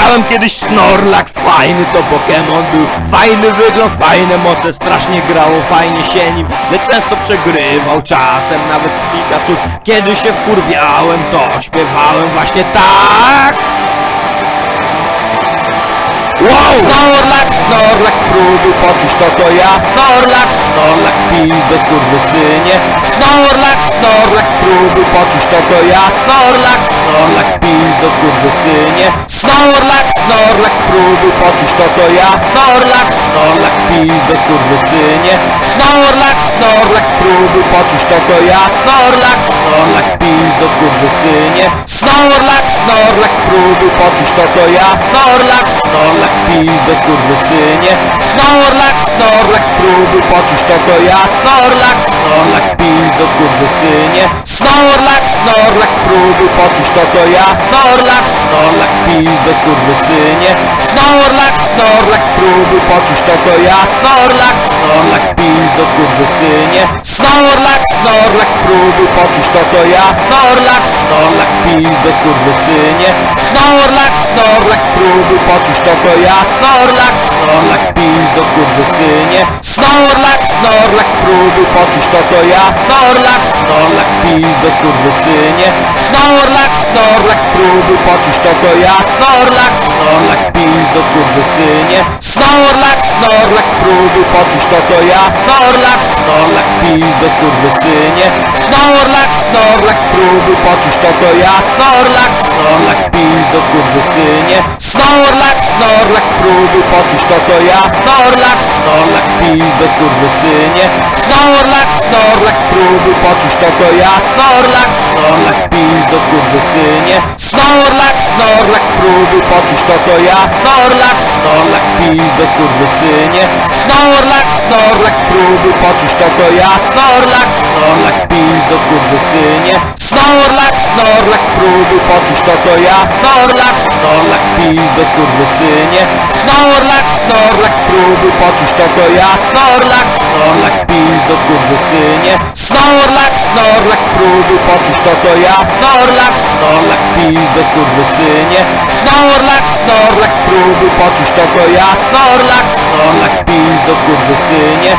Miałem kiedyś Snorlax, fajny to Pokémon był. Fajny wygląd, fajne moce, strasznie grało, fajnie się nim Lecz często przegrywał, czasem nawet z Pikachu. Kiedy się wkurwiałem, to śpiewałem właśnie tak. Wow! Snorlax, Snorlax, spróbuj poczuć to co ja. Snorlax, Snorlax, pizdo skurwysynie Snorlax, Snorlax, spróbuj poczuć to co ja. Snorlax, Snorlax, skurwysynie Snorlax, Snorlax, spróbuj poczuć to co ja. Snorlax, Snorlax, pizdo skurwysynie Snorlax, Snorlax, spróbuj poczuć to co ja. Snorlax, Snorlax, pizdo skurwysynie Snorlax, Snorlax, spróbuj poczuć to co ja. Snorlax, Snorlax, pizdo skurwysynie Snorlax, Snorlax, spróbuj poczuć to co ja. Snorlax, Snorlax, pizdo skurwysynie Snorlax, Snorlax, spróbuj poczuć to co ja. Snorlax, Snorlax, pizdo skurwysynie Snorlax, Snorlax, poczuć to co ja. Snorlax, Snorlax, pizdo skurwysynie Snorlax, Snorlax, spróbuj poczuć to co ja. Snorlax, Snorlax, pizdo skurwysynie Snorlax, Snorlax, spróbuj poczuć to co ja. Snorlax, Snorlax, pizdo skurwysynie Snorlax, Snorlax, spróbuj poczuć to co ja. Snorlax, Snorlax, pizdo skurwysynie Snorlax, Snorlax, spróbuj poczuć to co ja. Snorlax, Snorlax, pizdo skurwysynie Snorlax, Snorlax, spróbuj poczuć to co ja. Snorlax, Snorlax, pizdo skurwysynie Snorlax, Snorlax, spróbuj poczuć to co ja. Snorlax, Snorlax, pizdo skurwysynie Snorlax, Snorlax, spróbuj poczuć to co ja. Snorlax, Snorlax, pizdo skurwysynie Snorlax, Snorlax, spróbuj poczuć to co ja. Snorlax, Snorlax, pizdo skurwysynie. Snorlax, Snorlax, spróbuj poczuć to co ja. Snorlax, Snorlax, pizdo skurwysynie. Snorlax, Snorlax, spróbuj poczuć to co ja. Snorlax, Snorlax, pizdo skurwysynie. Snorlax, Snorlax, spróbuj poczuć to co ja. Snorlax, Snorlax, pizdo skurwysynie. Snorlax, Snorlax, spróbuj poczuć to co ja. Snorlax, Snorlax, Spróbuj poczuć to co ja. Snorlax, Snorlax, pizdo skurwysynie Snorlax, Snorlax, spróbuj poczuć to co ja. Snorlax, Snorlax, pizdo skurwysynie